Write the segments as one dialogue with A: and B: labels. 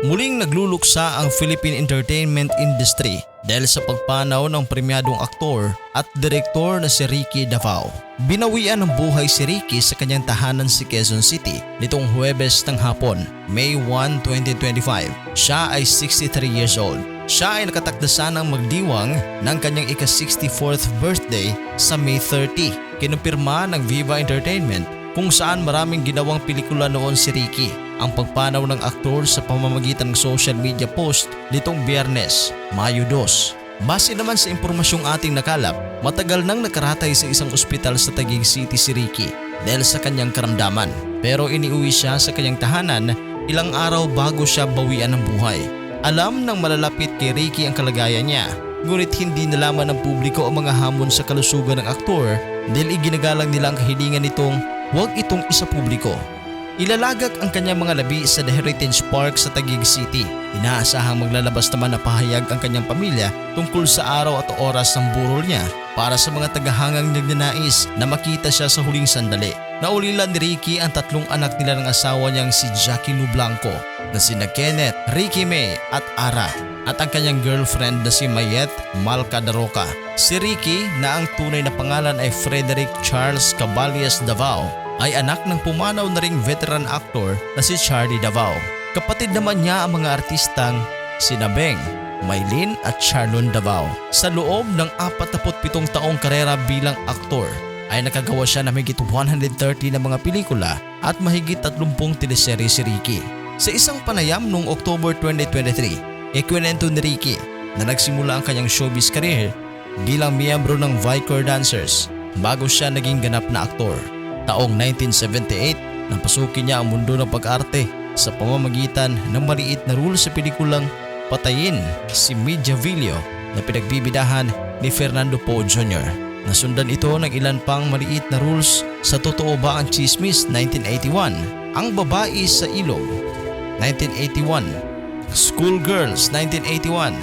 A: muling nagluluksa ang Philippine entertainment industry dahil sa pagpanaw ng premyadong aktor at direktor na si Ricky Davao. Binawian ng buhay si Ricky sa kanyang tahanan sa Quezon City nitong Huwebes ng hapon, May 1, 2025. Siya ay 63 years old. Siya ay nakatakdasan ng magdiwang ng kanyang ika-64th birthday sa May 30. Kinumpirma ng Viva Entertainment kung saan maraming ginawang pelikula noon si Ricky. Ang pagpanaw ng aktor sa pamamagitan ng social media post nitong biyernes, Mayo 2. Base naman sa impormasyong ating nakalap, matagal nang nakaratay sa isang ospital sa Taguig City si Ricky dahil sa kanyang karamdaman. Pero iniuwi siya sa kanyang tahanan ilang araw bago siya bawian ng buhay. Alam ng malalapit kay Ricky ang kalagayan niya, ngunit hindi nalaman ng publiko ang mga hamon sa kalusugan ng aktor dahil iginagalang nila ang kahilingan nitong huwag itong isa publiko. Ilalagak ang kanyang mga labi sa The Heritage Park sa Taguig City. Inaasahang maglalabas naman na pahayag ang kanyang pamilya tungkol sa araw at oras ng burol niya para sa mga tagahangang nagnanais na makita siya sa huling sandali. Naulilan ni Ricky ang tatlong anak nila ng asawa niyang si Jackie Lu Blanco na sina Kenneth, Ricky May at Ara at ang kanyang girlfriend na si Mayet Malca Daroca. Si Ricky na ang tunay na pangalan ay Frederick Charles Caballes Davao ay anak ng pumanaw na ring veteran actor na si Charlie Davao. Kapatid naman niya ang mga artistang sina Beng, Maylin at Charlon Davao. Sa loob ng 47 taong karera bilang aktor ay nakagawa siya ng mahigit 130 na mga pelikula at mahigit 30 teleserye si Ricky. Sa isang panayam noong October 2023, ikwento ni Ricky na nagsimula ang kanyang showbiz career bilang miyembro ng Vicor Dancers bago siya naging ganap na aktor. Taong 1978 nang pasukin niya ang mundo ng pag-arte sa pamamagitan ng maliit na role sa pelikulang Patayin si Media Villo na pinagbibidahan ni Fernando Poe Jr. Nasundan ito ng ilan pang maliit na rules sa Totoo Ba ang Chismis 1981, Ang Babae sa Ilog 1981, Schoolgirls 1981,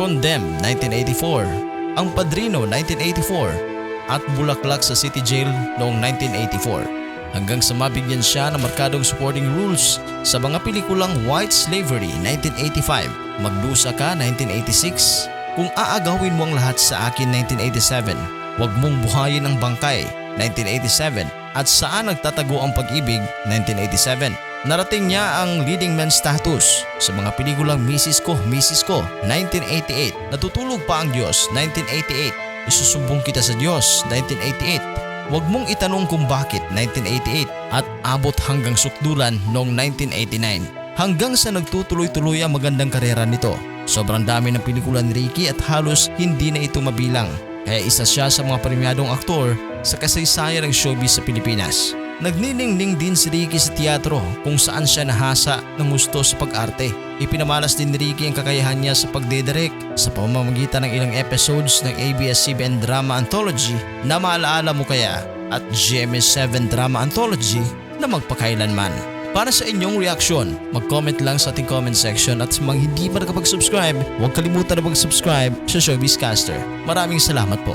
A: Condemned 1984, Ang Padrino 1984 at Bulaklak sa City Jail noong 1984 hanggang sa mabigyan siya ng markadong supporting rules sa mga pelikulang White Slavery 1985, Magdusa Ka 1986, Kung Aagawin Mo Ang Lahat sa Akin 1987, Huwag Mong Buhayin Ang Bangkay 1987 at Saan Nagtatago Ang Pag-ibig 1987. Narating niya ang leading man status sa mga pelikulang Mrs. Ko, Mrs. Ko 1988, Natutulog Pa Ang Diyos 1988, Isusumbong Kita sa Diyos 1988, Huwag Mong Itanong Kung Bakit 1988 at Abot Hanggang Sukdulan noong 1989. Hanggang sa nagtutuloy-tuloy ang magandang karera nito. Sobrang dami ng pelikula ni Ricky at halos hindi na ito mabilang. Kaya isa siya sa mga premiadong aktor sa kasaysayan ng showbiz sa Pilipinas. Nagniningning din si Ricky sa teatro kung saan siya nahasa ng gusto sa pag-arte. Ipinamalas din ni Ricky ang kakayahan niya sa pagdedirect sa pamamagitan ng ilang episodes ng ABS-CBN Drama Anthology na maalaala mo kaya at GMA7 Drama Anthology na magpakailanman. Para sa inyong reaksyon, mag-comment lang sa ating comment section at sa mga hindi pa nakapag-subscribe, huwag kalimutan na mag-subscribe sa Showbiz Caster. Maraming salamat po.